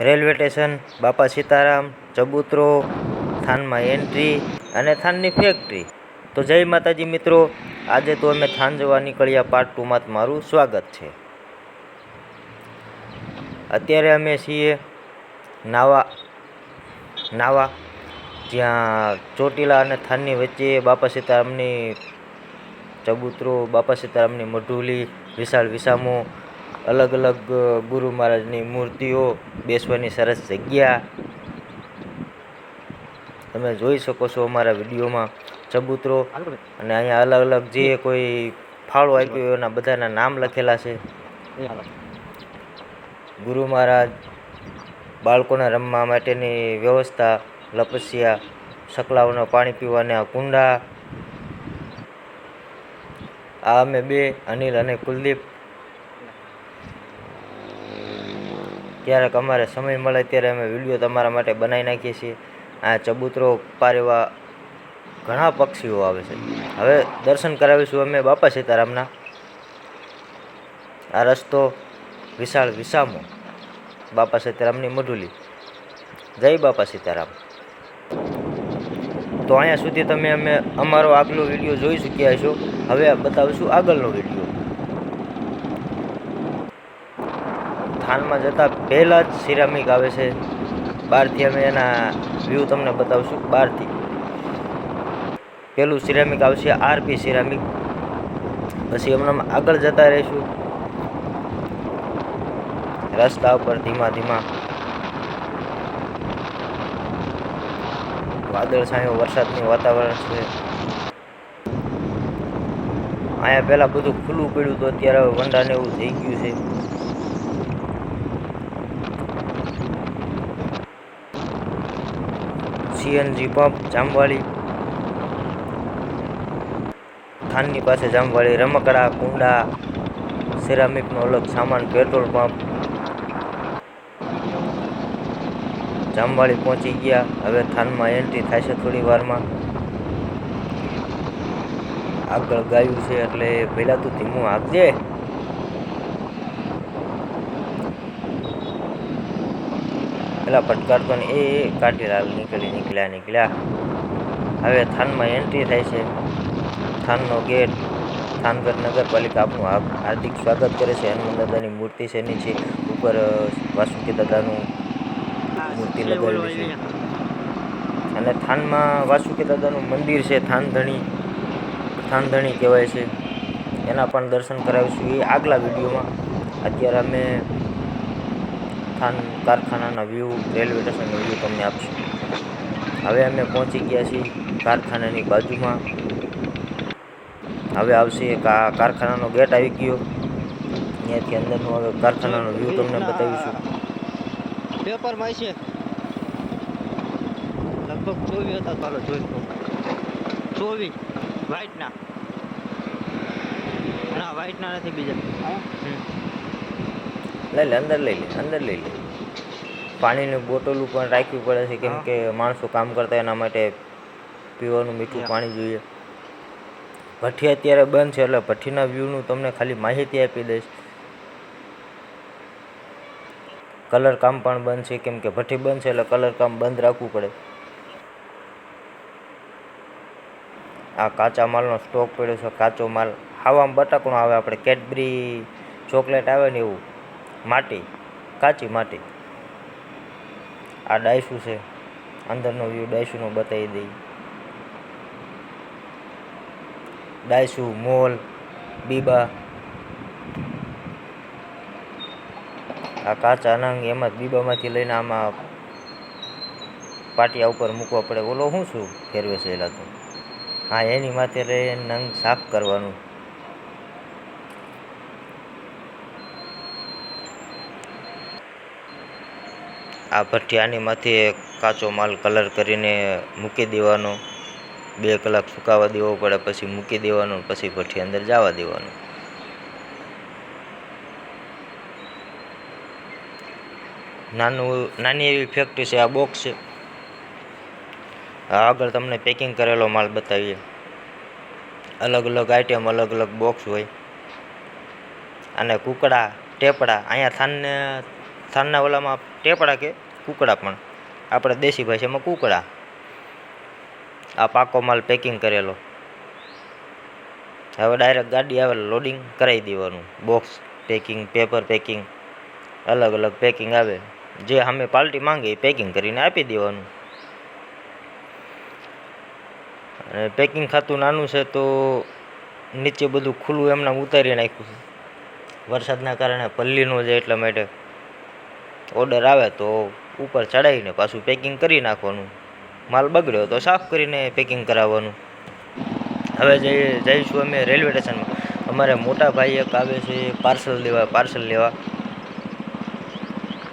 Railway station, બાપા Sitaram, ચબૂતરો, થાનમાં entry અને થાનની factory. તો જય માતાજી મિત્રો, આજે તો અમે થાન જવા નીકળ્યા પાર્ટ ટુમાં મારું સ્વાગત છે. અત્યારે અમે છીએ નાવા નાવા, જ્યાં ચોટીલા અને થાનની વચ્ચે બાપા સીતારામની ચબૂતરો, બાપા સીતારામની મઢુલી વિશાળ વિસામો અલગ અલગ ગુરુ મહારાજની મૂર્તિઓ બેસવાની સરસ જગ્યા. તમે જોઈ શકો છો અમારા વિડીયોમાં ચબૂતરો અને અહીંયા અલગ અલગ જે કોઈ ફાળો આપ્યો એના બધાના નામ લખેલા છે. ગુરુ મહારાજ બાળકોને રમવા માટેની વ્યવસ્થા, લપસ્યા, સકલાઓને પાણી પીવાના કુંડા. આ અમે બે, અનિલ અને કુલદીપ ક્યારેક અમારે સમય મળે ત્યારે અમે વીડિયો તમારા માટે બનાવી નાખીએ છીએ. આ ચબૂતરો પારેવા ઘણા પક્ષીઓ આવે છે. હવે દર્શન કરાવીશું અમે બાપા સીતારામના. આ રસ્તો વિશાળ વિસામો બાપા સીતારામની મઢુલી. જય બાપા સીતારામ. તો અહીંયા સુધી તમે અમે અમારો આગલો વીડિયો જોઈ ચૂક્યા છો હવે બતાવીશું આગળનો વીડિયો. થાનમાં જતાં પહેલાં જ સિરામિક આવે છે. બહારથી અમે એના વ્યૂ તમને બતાવશું. બહારથી. પહેલું સિરામિક આવશે આરપી સિરામિક. પછી હમણાં આગળ જતા રહીશું. રસ્તા ઉપર ધીમા ધીમા. વાદળ છાયો, વરસાદનું વાતાવરણ છે. અહીંયા પહેલાં બધું ખુલ્લું પડ્યું હતું અત્યારે વંડાને એવું થઈ ગયું છે. CNG pump, Jamvali. થાનની પાસે જામવાળી, રમકડા, કુંડા, સિરામિકનો અલગ સામાન, પેટ્રોલ પંપ. જામવાળી પહોંચી ગયા. હવે થાનમાં એન્ટ્રી છે થોડી વારમાં. આગળ ગાયું છે એટલે પહેલાં તો ધીમું આપજે પેલા ફટકારતો ને એ કાઠીલાલ નીકળી નીકળ્યા નીકળ્યા. હવે થાનમાં એન્ટ્રી થાય છે. થાનનો ગેટ થાનગઢ નગરપાલિકા આપનું હાર- હાર્દિક સ્વાગત કરે છે. હનુમાન દાદાની મૂર્તિ છે નીચે ઉપર વાસુકી દાદાનું મૂર્તિ લગાવેલી છે. અને થાનમાં વાસુકી દાદાનું મંદિર છે. થાનધણી થાનધણી કહેવાય છે. એના પણ દર્શન કરાવીશું. એ આગલા વિડીયોમાં. અત્યારે અમે થાન કારખાનાના વ્યૂ રેલવે સ્ટેશનનો વ્યૂ તમને આપશે. હવે અમે પહોંચી ગયા છીએ કારખાનાની બાજુમાં. હવે આવશે કારખાનાનો ગેટ આવી ગયો. ત્યાંથી અંદરનો હવે કારખાનાનો વ્યૂ તમને બતાવીશું. પેપરમાં છે. લગભગ ચોવીસ હતા ચાલો જોઈ લો ચોવીસ. વ્હાઇટના ના. વ્હાઇટના નથી બીજા. લઈ લે અંદર લઈ લે અંદર લઈ લે. પાણીની બોટલો પણ રાખવી પડે છે કેમ કે માણસો કામ કરતા એના માટે પીવાનું મીઠું પાણી જોઈએ. ભઠ્ઠી અત્યારે બંધ છે એટલે ભઠ્ઠીના વ્યૂનું તમને ખાલી માહિતી આપી દઈશ. કલર કામ પણ બંધ છે કેમ કે ભઠ્ઠી બંધ છે એટલે કલર કામ બંધ રાખવું પડે. આ કાચા માલનો સ્ટોક પડ્યો છે કાચો માલ. ખાવામાં બટાકણો આવે આપણે કેડબરી ચોકલેટ આવે ને એવું. માટી, કાચી માટી. આ ડાયસું છે. અંદરનો વ્યૂ ડાયસુનો બતાવી દઈ. ડાયસુ, મોલ, બીબા. આ કાચા નંગ એમાં જ બીબામાંથી લઈને આમાં પાટિયા ઉપર મૂકવા પડે. ઓલો શું શું ફેરવે છે એલા તો. હા, એની માથે રહે નંગ સાફ કરવાનું. આ આની કાચો માલ કલર કરીને મૂકી દેવાનો. બે કલાક સુકાવા દેવો પડે, પછી મૂકી દેવાનું, પછી ભઠ્ઠી અંદર જવા દેવાનું. નાનું, નાની એવી ફેક્ટરી છે, આ બોક્સ છે. આગળ તમને પેકિંગ કરેલો માલ બતાવીએ. અલગ અલગ આઈટમ અલગ અલગ બોક્સ હોય. અને કુકડા, ટેપડા, અહીંયા થાનને થાનના ઓલામાં ટેપડા કે કુકડા પણ. આપણે દેશી ભાષામાં કુકડા. આ પાકો માલ પેકિંગ કરેલો. હવે ડાયરેક્ટ ગાડી આવે લોડિંગ કરાવી દેવાનું. બોક્સ પેકિંગ પેપર પેકિંગ અલગ અલગ પેકિંગ આવે. જે અમે પાર્ટી માંગે એ પેકિંગ કરીને આપી દેવાનું. અને પેકિંગ ખાતું નાનું છે તો નીચે બધું ખુલ્લું એમના ઉતારી નાખ્યું છે. વરસાદના કારણે પલ્લીનો છે એટલા માટે. ઓર્ડર આવે તો ઉપર ચડાવીને પાછું પેકિંગ કરી નાખવાનું. માલ બગડ્યો તો સાફ કરીને પેકિંગ કરાવવાનું. હવે જઈ જઈશું અમે રેલવે સ્ટેશનમાં અમારે મોટા ભાઈ એક આવે છે પાર્સલ લેવા પાર્સલ લેવા.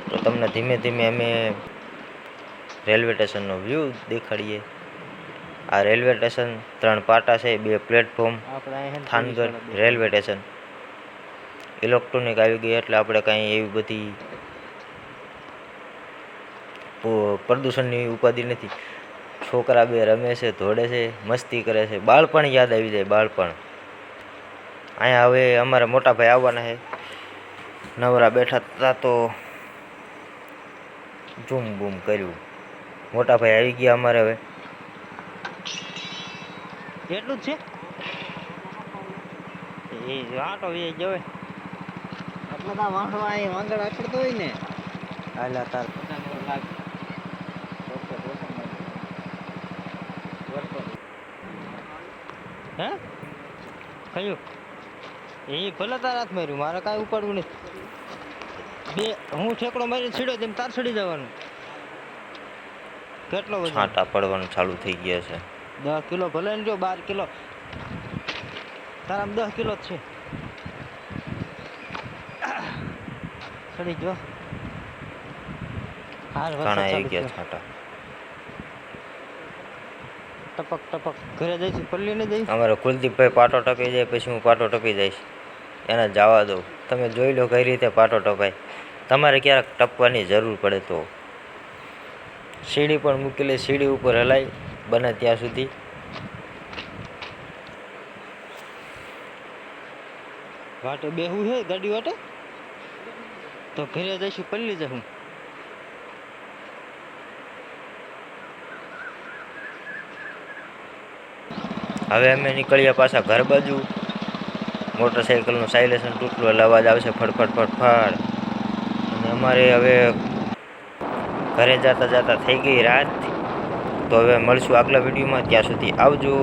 તો તમને ધીમે ધીમે અમે રેલવે સ્ટેશનનો વ્યૂ દેખાડીએ. આ રેલવે સ્ટેશન ત્રણ પાટા છે બે પ્લેટફોર્મ થાનગર થાનગઢ રેલવે સ્ટેશન ઇલેક્ટ્રોનિક આવી ગઈ એટલે આપણે કાંઈ એવી બધી પ્રદૂષણની ઉપાધિ નથી. છોકરા બે રમે છે દોડે છે મસ્તી કરે છે. બાળપણ યાદ આવી જાય બાળપણ. અહીંયા હવે અમારા મોટા ભાઈ આવવાના છે. નવરા બેઠા હતા તો ઝૂમ બૂમ કર્યું. મોટા ભાઈ આવી ગયા અમારે હવે. એટલું જ છે? એ વાંટો એ જોવે આટલા તો વાંઢો અહીં વાંગડ આખડતો હોય ને. હાલા તાર. હે? કયું એ ભલે તારા હાથ માર્યું મારે કાંઈ ઉપાડવું નહીં. બે હું ઠેકડો મારી છીડ્યો તેમ તાર છડી જવાનું. કેટલો વજન? છાંટા પડવાનું ચાલુ થઈ ગયા છે. દસ કિલો ભલે ને જો બાર કિલો. તારામાં દસ કિલો જ છે. ચડી જો હાર ઘણા આવી ગયા છાંટા. ટપક ટપક. ઘરે જઈશું પલ્લીને જઈશ? અમારો કુલદીપભાઈ પાટો ટપી જાય પછી હું પાટો ટપી જઈશ. એને જવા દો તમે જોઈ લો કઈ રીતે પાટો ટપાય. તમારે ક્યારેક ટપવાની જરૂર પડે તો. સીડી પણ મૂકેલી સીડી ઉપર હલાય બને ત્યાં સુધી. વાટે બેહું છે ગાડી વાટે? તો ઘરે જઈશું પલ્લી જશું હવે અમે નીકળ્યા પાછા ઘર બાજુ. મોટરસાઇકલનું સાયલેશન તૂટલું, એટલે અવાજ આવશે ફટફટ ફટફટ અને અમારે હવે ઘરે જતા જતા થઈ ગઈ રાત. તો હવે મળશું આગલા વિડીયોમાં. ત્યાં સુધી આવજો.